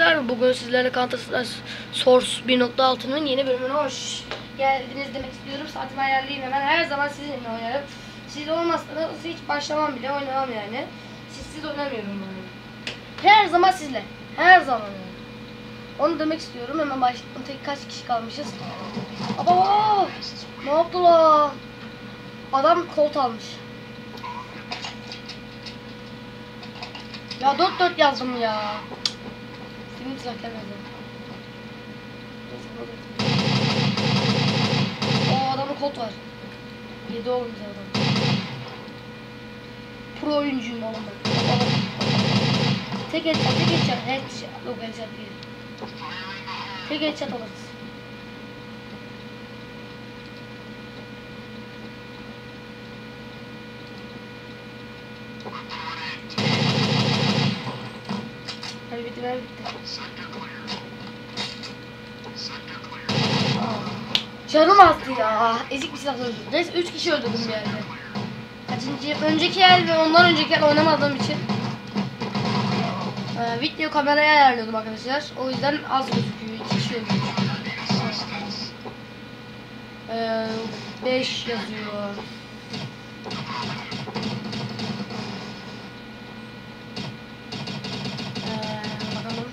arkadaşlar. Bugün sizlerle Counter Source 1.6'nın yeni bölümüne hoş geldiniz demek istiyorum. Saatimi ayarlayayım hemen. Her zaman sizinle oynarım. Siz olmazsanız hiç başlamam bile oynamam yani. Sizsiz oynamıyorum yani. Her zaman sizle. Her zaman. Onu demek istiyorum. Hemen başlayalım. Tek kaç kişi kalmışız? Aba! Ne yaptılar? Adam kolt almış. Ya 4 4 yazdım ya. Silah gelmedi. O adamın kod var. 7 oğlum bize adam. Pro oyuncuyum oğlum ben. Tek headshot, tek headshot, headshot, yok headshot değil. Tek headshot alırız. Hadi bitti, ver bitti. Canım azdı ya. Ezik bir silah öldürdüm. Neyse 3 kişi öldürdüm bir yerde. Kaçıncı? Önceki el ve ondan önceki el oynamadığım için. Ee, video kameraya ayarlıyordum arkadaşlar. O yüzden az gözüküyor. 2 kişi öldürdüm. 5 yazıyor. Ee, bakalım.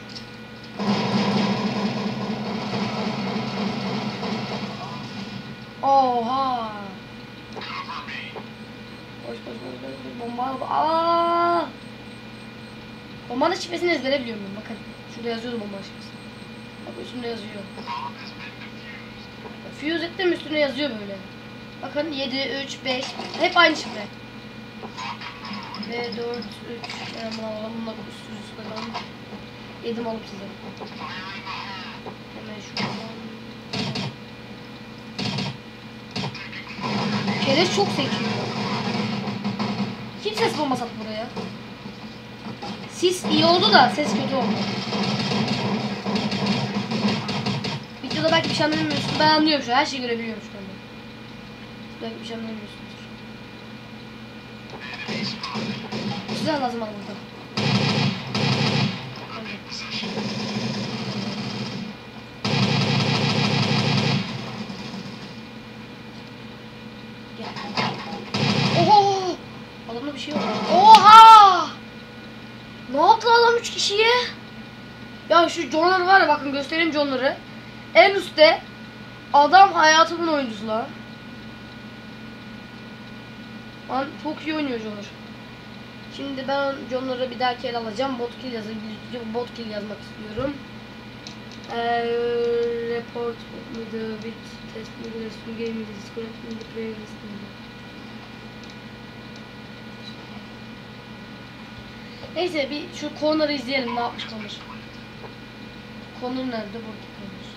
Oha. Koş koş koş koş koş bomba al. Aa! Bombanın şifresini ezbere biliyorum ben bakın. Şurada yazıyordu bombanın şifresi. Bak üstünde yazıyor. Fuse ettim üstüne yazıyor böyle. Bakın 7, 3, 5 hep aynı şifre. Ve 4, 3 yani bunu alalım bununla üst üste koyalım. Yedim alıp size. Hemen şuradan. Keleş çok sekiyor. Kim ses bombası attı buraya? Sis iyi oldu da ses kötü oldu. Videoda belki bir şey anlamıyorsun. Ben anlıyorum şu. Her şeyi görebiliyorum şu anda. Belki bir şey anlamıyorsunuz. Size lazım. Gel. Oha! Adamda bir şey yok. Oha! Ne yaptı adam üç kişiye? Ya şu John'ları var ya bakın göstereyim John'ları. En üstte adam hayatımın oyuncusu lan. Lan çok iyi oynuyor John'lar. Şimdi ben John'ları bir dahaki el alacağım. Bot kill yazayım. Bot kill yazmak istiyorum. Ee, report with bit test with the game with the disconnect in the Neyse bir şu Connor'ı izleyelim ne yapmış Connor. Connor nerede? Burada Connor.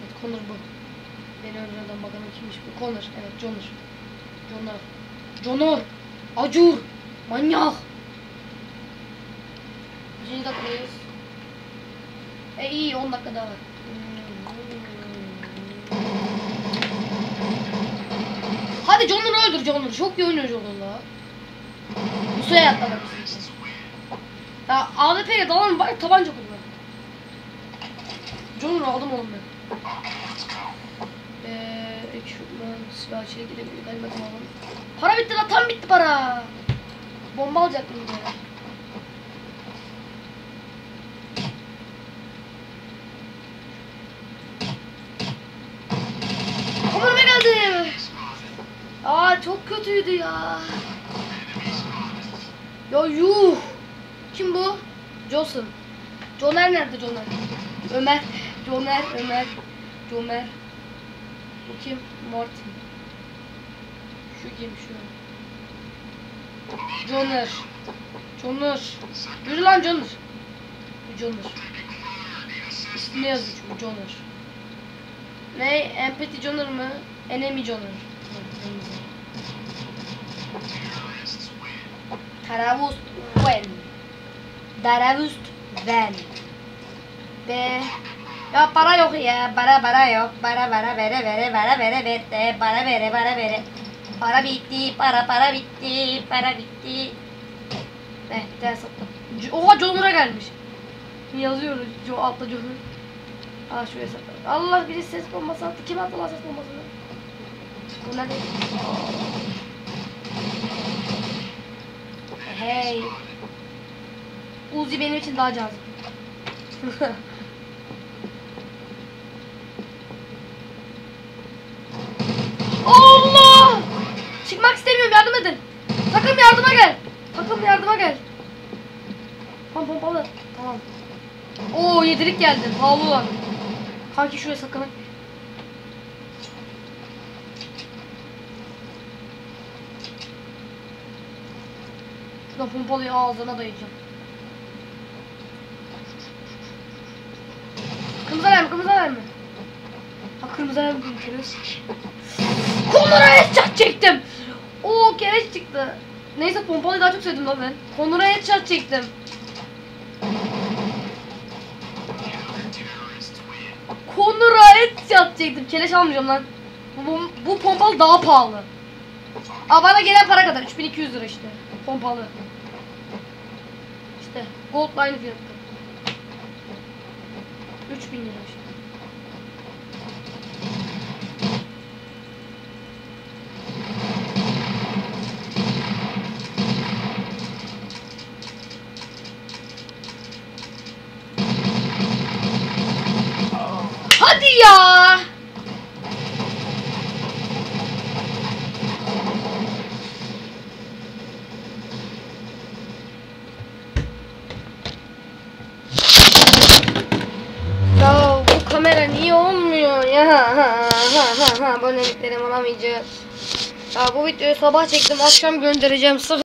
Evet Connor bu. Beni öldüren bakalım kimmiş bu? Connor. Evet Connor. Connor. Connor. Acur. Manyak. Kaçıncı dakikadayız? E iyi 10 dakika daha var. Hadi John'u öldür John'u. Çok iyi oynuyor John'u la. Musa'ya atlamak Ya AWP'ye dalan var tabanca kullan. John'u aldım oğlum ben. Eee equipment silah içeri girebiliyor galiba tamam. Para bitti lan tam bitti para. Bomba alacaktım bir de. Geldi? Aa çok kötüydü ya. Ya yuh. Kim bu? Johnson. Joner nerede Joner? Ömer. Joner, Ömer. Jomer. Bu kim? Martin. Şu kim şu? Joner. Joner. Yürü lan Joner. Bu Joner. İsmi yazıyor çünkü Joner. Ne? Empathy Joner mı? Enemy Joner. Taravust Wen. Daravust Wen. Ve ya para yok ya. Para para yok. Para para vere vere vere vere vere. Para vere para vere. Para bitti. Para para bitti. Para bitti. Eh ders attım. Oha Joner'a gelmiş. Yazıyoruz. Jo altta John'u. Aa şuraya saklan. Allah biri ses bombası attı. Kim attı lan ses bombasını? Bu ne? Hey. Uzi benim için daha cazip. Allah! Çıkmak istemiyorum yardım edin. Takım yardıma gel. Takım yardıma gel. Pam pompalı. Tamam. Oo yedirik geldi. Havlu var. Kanki şuraya sakın. Şuradan pompalıyı ağzına dayayacağım. Kırmızı alarm, kırmızı alarm? Ha kırmızı alarm? Kereş. Konura headshot çektim. Oo kereş çıktı. Neyse pompalıyı daha çok sevdim lan ben. Konura headshot çektim. Konura headshot çektim. Keleş almayacağım lan. Bu, bu, pompalı daha pahalı. Aa bana gelen para kadar. 3200 lira işte. Pompalı. İşte gold aynı fiyatta. 3000 lira işte. Hadi niye olmuyor ya? Ha, ha, ha, ha. Aboneliklerimi alamayacağız. Ya bu videoyu sabah çektim akşam göndereceğim. Sırf